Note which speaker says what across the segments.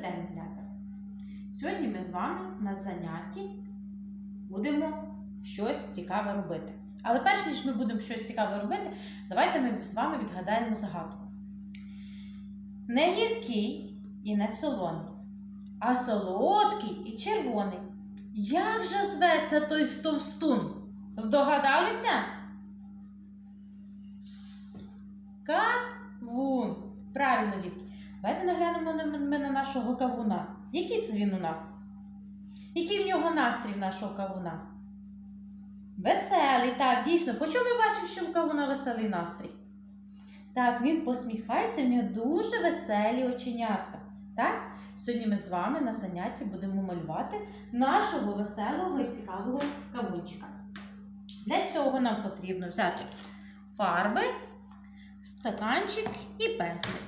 Speaker 1: день, малята! Сьогодні ми з вами на занятті будемо щось цікаве робити. Але перш ніж ми будемо щось цікаве робити, давайте ми з вами відгадаємо загадку. Не гіркий і не солоний, а солодкий і червоний. Як же зветься той стовстун? Здогадалися? Кавун. Правильно, дітки. Давайте наглянемо на, ми на нашого кавуна. Який це він у нас? Який в нього настрій нашого кавуна? Веселий, так, дійсно. По чому ми бачимо, що в кавуна веселий настрій? Так, він посміхається, в нього дуже веселі оченятка. Так? Сьогодні ми з вами на занятті будемо малювати нашого веселого і цікавого кавунчика. Для цього нам потрібно взяти фарби, стаканчик і пензлик.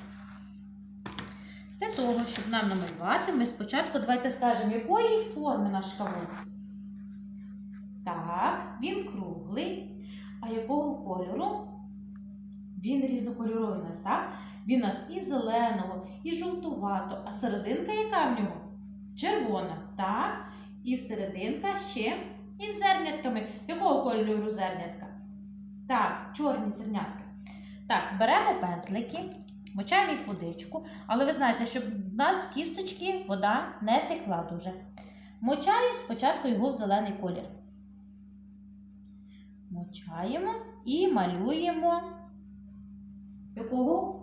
Speaker 1: Для того, щоб нам намалювати, ми спочатку давайте скажемо, якої форми наш кавун. Так, він круглий. А якого кольору? Він різнокольоровий у нас, так? Він у нас і зеленого, і жовтувато. А серединка яка в нього? Червона, так? І серединка ще із зернятками. Якого кольору зернятка? Так, чорні зернятка. Так, беремо пензлики, мочаємо їх водичку, але ви знаєте, щоб в нас з кісточки вода не текла дуже. Мочаємо спочатку його в зелений колір. Мочаємо і малюємо якого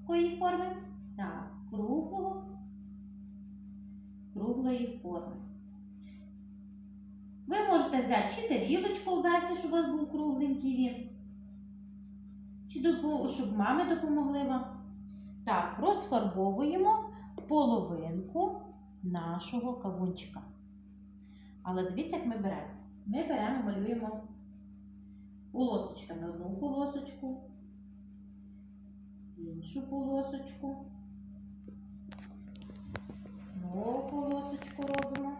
Speaker 1: якої форми? Так, круглого, круглої форми. Ви можете взяти чи тарілочку ввести, щоб у вас був кругленький він. Чи щоб мами допомогли вам. Так, розфарбовуємо половинку нашого кавунчика. Але дивіться, як ми беремо. Ми беремо, малюємо полосочками одну полосочку, іншу полосочку. Знову полосочку робимо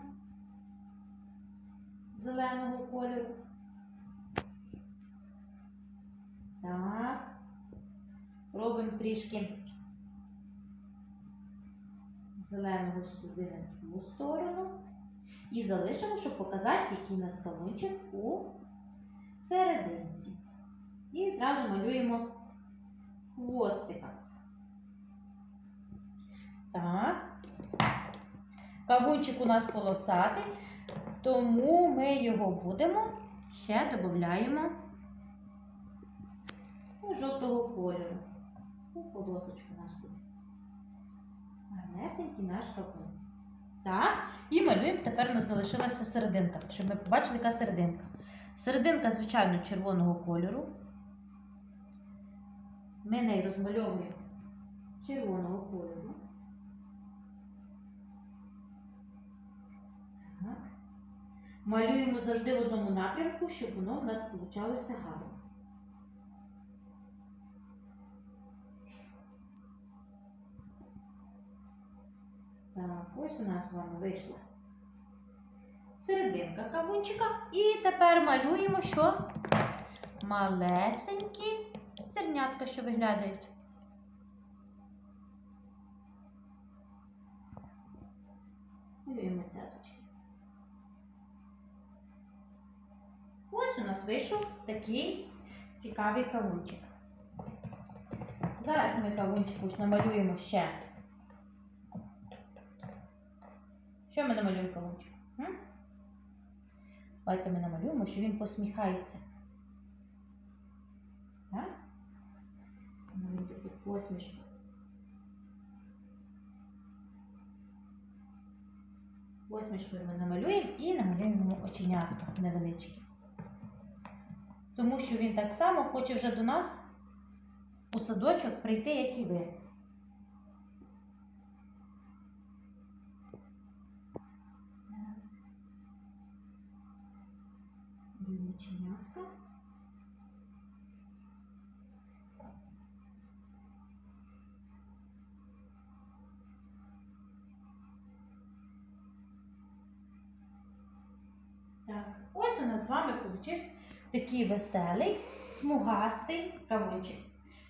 Speaker 1: зеленого кольору. Так. Робимо трішки зеленого сюди на цю сторону. І залишимо, щоб показати, який у нас кавунчик у серединці. І зразу малюємо хвостика. Так. Кавунчик у нас полосатий, тому ми його будемо ще додаємо жовтого кольору. У полосочку у нас буде. Гарнесенький наш кавун. Так, і малюємо. Тепер у нас залишилася серединка, щоб ми побачили, яка серединка. Серединка, звичайно, червоного кольору. Ми неї розмальовуємо червоного кольору. Так. Малюємо завжди в одному напрямку, щоб воно в нас вийшло гарно. Так, ось у нас з вами вийшла серединка кавунчика. І тепер малюємо, що малесенькі зернятка, що виглядають. Малюємо цяточки. Ось у нас вийшов такий цікавий кавунчик. Зараз ми кавунчику намалюємо ще. Що ми намалюємо кавунчик? Давайте ми намалюємо, що він посміхається. Так? Намалюємо таку посмішку. Посмішкою ми намалюємо і намалюємо оченятка невеличкі. Тому що він так само хоче вже до нас у садочок прийти, як і ви. Оченятка. Так, ось у нас з вами получився такий веселий, смугастий кавунчик.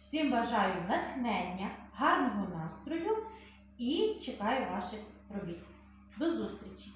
Speaker 1: Всім бажаю натхнення, гарного настрою і чекаю ваших робіт. До зустрічі!